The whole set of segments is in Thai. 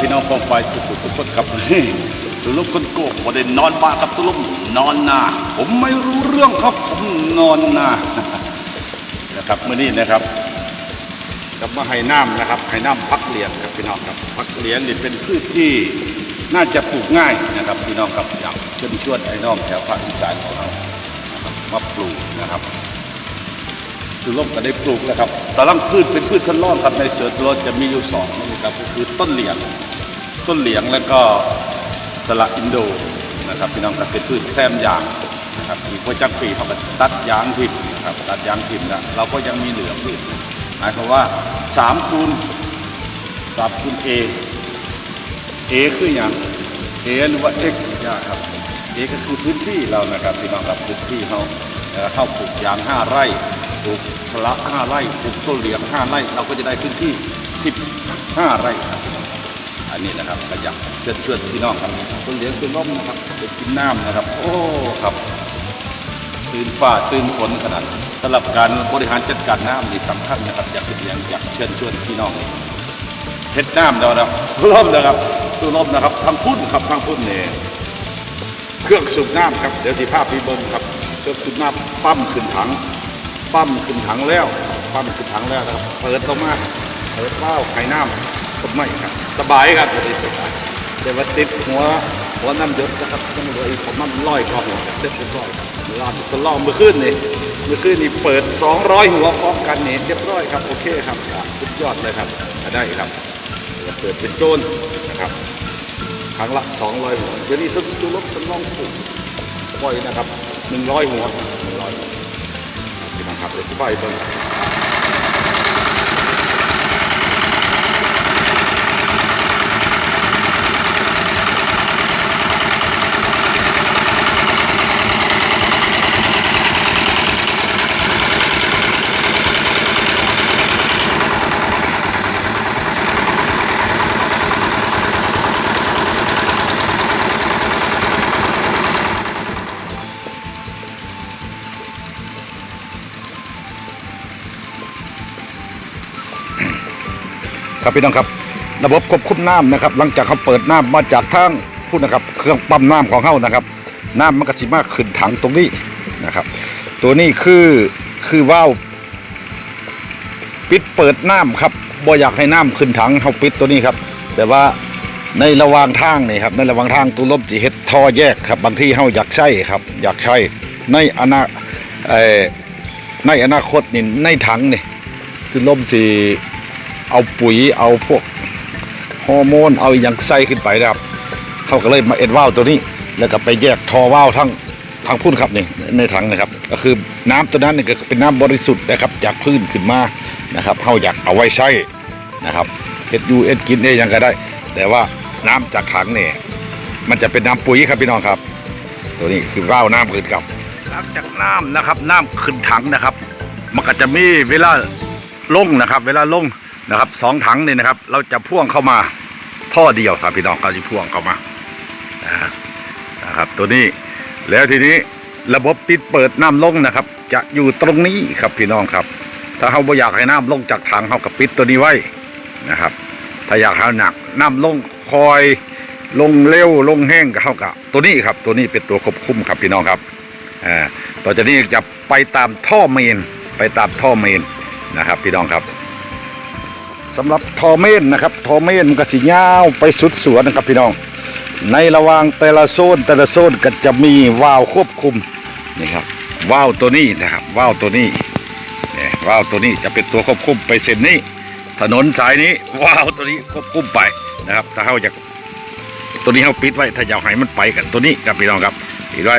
พี่น้องกองไฟสุขุทุกคนครับนี่ตุลุกคนโกกบ่ได้นอนบ้านครับตุลุกนอนนาผมไม่รู้เรื่องครับผมนอนนานะครับเมื้อนี้นะครับกลับมาให้น้ำนะครับให้น้ำพักเลี้ยงครับพี่น้องครับพักเลี้ยงนี่เป็นพืชที่น่าจะปลูกง่ายนะครับพี่น้องครับอยากเชิญชวนพี่น้องแถวภาคอีสานของเรานะครับมาปลูกนะครับคือร่มก็ได้ปลูกแล้วครับแตารางพืชเป็นพืชทดลองครับในเสือตัวจะมีอยู่สองนี่ครับก็คือต้นเหลียง ต้นเหลียงแล้วก็สละอินโดนะครับพี่น้องครับเป็นพืชแซมยางนะครับอีกพอจักปีเขาก็ตัดยางทิมนะครับตัดยางทิมแล้วเราก็ยังมีเหลือพืชหมายความว่าสามคูณสามคูณเอเอคืออย่างเอหรือว่าเอ็กยากครับเอก็คือพื้นที่เรานะครับพี่น้องครับพื้นที่เขาเข้าปลูกยางห้าไร่ปลูกสละห้าไร่ปลูกต้นเหลียงห้าไร่ เราก็จะได้พื้นที่สิบห้าไร่ครับ อันนี้นะครับก็อยากเชิญชวนพี่น้องครับต้นเลียงต้นร่มนะครับไปกินน้ำนะครับ โอ้ครับตื่นฟ้าตื่นฝนขนาดสำหรับการบริหารจัดการน้ำนี่สำคัญนะครับ อยากเป็นอย่างอยากเชิญชวนพี่น้องเฮ็ดน้ำเรานะครับตู้ร่มนะครับตู้ร่มนะครับทางพุ่นครับทางพุ่นเนี่ยเครื่องสูบน้ำครับเดี๋ยวสิภาพพี่เบิ้งครับเครื่องสูบน้ำปั๊มขึ้นถัง ปั๊มขึ้นถังแล้ว ปั๊มขึ้นถังแล้วนะครับเปิดลงมาเปิดเล้าไข่น้ำ ก็ไม่ครับ สบายครับจะได้สบายแต่ว่าติดหัวหัวน้ำหยศนะครับต้องเลยผมมันลอยคอหัวเซ็ตเรียบร้อยครับลาดก็ล่องเมื่อคืนนี่เมื่อคืนนี่เปิด 200 หัวพร้อมกันนี่เรียบร้อยครับโอเคครับสุดยอดเลยครับได้ครับจะเปิดเป็นโซนนะครับครั้งละ 200 หัวเดี๋ยวนี้ต้องดูรถต้องลองปลูกปล่อยนะครับ 100 หัว100หัวพี่น้องครับเดี๋ยที่ไปเบิ่ง ครับพี่น้องครับ ระบบควบคุมน้ำนะครับ หลังจากเขาเปิดน้ำมาจากทางพูดนะครับ เครื่องปั๊มน้ำของเขานะครับ น้ำมันก็สิมากขึ้นถังตรงนี้นะครับ ตัวนี้คือคือว่าวปิดเปิดน้ำครับบ่อยากให้น้ำขึ้นถังเขาปิดตัวนี้ครับ แต่ว่าในระหว่างทางนี่ครับในระหว่างทางตู้ลมสิเฮ็ดท่อแยกครับบางที่เฮาอยากใช้ครับ อยากใช้ในอนาในอนาคตนี่ในถังนี่ตู้ลมสิ เอาปุ๋ยเอาพวกฮอร์โมนเอาอย่างใส่ขึ้นไปนะครับเขาก็เลยมาเอ็ดว่าวตัวนี้ แล้วก็ไปแยกทอว่าวทั้งทางพุ่นครับนี่ในถังนะครับ ก็คือน้ำตัวนั้นนี่ก็เป็นน้ำบริสุทธิ์นะครับ จากพื้นขึ้นมานะครับเขาอยากเอาไว้ใช้นะครับเอ็ดยูเอ็ดกินเอ็ดหยังก็ได้ แต่ว่าน้ำจากถังเนี่ยมันจะเป็นน้ำปุ๋ยครับพี่น้องครับ ตัวนี้คือว่าวน้ำขึ้นครับหลังจากน้ำนะครับ น้ำขึ้นถังนะครับ มันก็จะมีเวลาลงนะครับ เวลาลง นะครับสองถังนี่นะครับ เราจะพ่วงเข้ามาท่อเดียวครับพี่น้องเราจะพ่วงเข้ามานะครับ ตัวนี้แล้วทีนี้ระบบปิดเปิดน้ำลงนะครับ จะอยู่ตรงนี้ครับพี่น้องครับ ถ้าเขาบ่อยากให้น้ำลงจากถังเขาก็ปิดตัวนี้ไว้นะครับ ถ้าอยากให้หนักน้ำลงคอยลงเร็วลงแห้งก็เขากับตัวนี้ครับ ตัวนี้เป็นตัวควบคุมครับพี่น้องครับต่อจากนี้จะไปตามท่อเมน ไปตามท่อเมนนะครับ พี่น้องครับ สำหรับทอเมนนะครับทอเมนมันก็สิยาไปสุดสวนนะครับพี่น้อง ในระหว่างแต่ละโซนแต่ละโซนก็จะมีวาล์วควบคุมนี่ครับวาล์วตัวนี้นะครับวาล์วตัวนี้เนี่ยวาล์วตัวนี้จะเป็นตัวควบคุมไปเส้นนี้ ถนนสายนี้วาล์วตัวนี้ควบคุมไปนะครับถ้าเขาอยากตัวนี้เขาปิดไว้ถ้าอยากให้มันไปกันตัวนี้ครับพี่น้องครับปิดไว้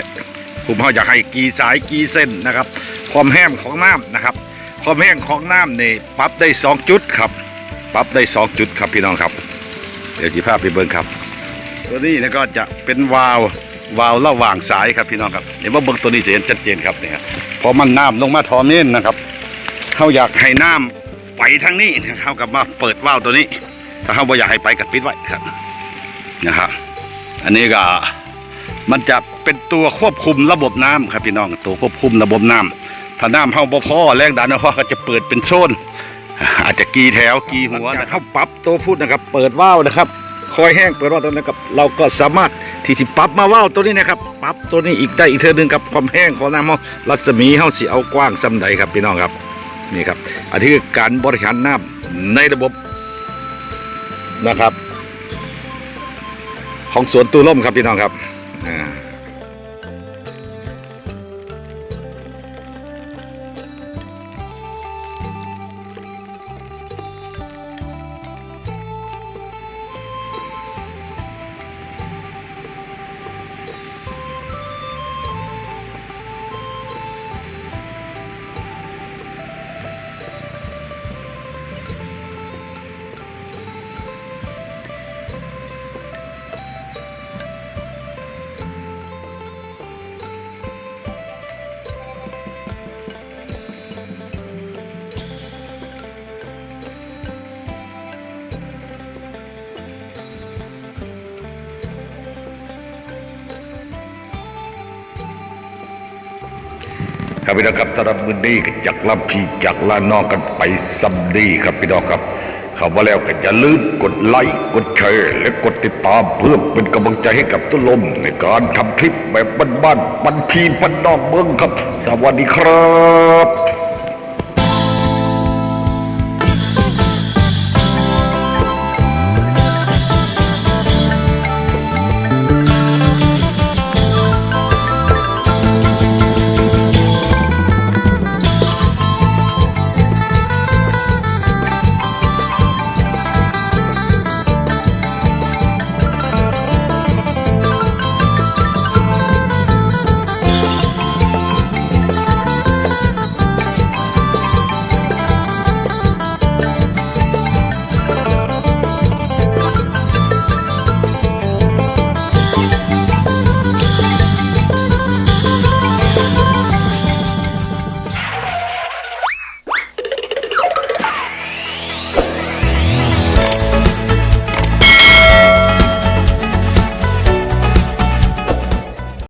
คุมเขาอยากให้กี่สายกี่เส้นนะครับ ความแห้งของน้ำนะครับ ความแห้งของน้ำนี่ปรับได้สองจุดครับ ปรับได้สองจุดครับพี่น้องครับ เดี๋ยวจีภาพไปเบิ้งครับ ตัวนี้แล้วก็จะเป็นวาล์ววาล์วระหว่างสายครับพี่น้องครับเดี๋ยวว่าเบิ้งตัวนี้จะเห็นชัดเจนครับเนี่ยครับพอมันน้ำลงมาทอเมนนะครับเขาอยากให้น้ำไปทางนี้เขากับมาเปิดวาล์วตัวนี้ ถ้าเขาบ่อยากให้ไปกับปิดไว้ครับนะครับอันนี้ก็มันจะเป็นตัวควบคุมระบบน้ำครับพี่น้องตัวควบคุมระบบน้ำถ้าน้ำเข้าบ่พอแรงดันเขาก็จะเปิดเป็นโซน อาจจะกีแถวกีหัวนะครับปรับตัวพูดนะครับ เปิดว่าวนะครับ คอยแห้งเปิดว่าวตรงนั้นครับเราก็สามารถที่จะปรับมาว่าวตัวนี้นะครับปรับตัวนี้อีกได้อีกเท่านึงกับความแห้งของน้ำเฮารัศมีเฮาสิเอากว้างส่ำใดครับพี่น้องครับนี่ครับอันนี้คือการบริหารน้ำในระบบนะครับ ของสวนตูล่มครับพี่น้องครับอ่า ครับพี่น้องครับสำหรับมือนี้ก็จากลำพีจากลานองกันไปซัมดีครับพี่น้องครับเข้ามาแล้วก็อย่าลืมกดไลค์กดแชร์และกดติดตามเพื่อเป็นกำลังใจให้กับตุลมในการทำคลิปแบบบ้านๆบันพีบันนอกเมืองครับ สวัสดีครับ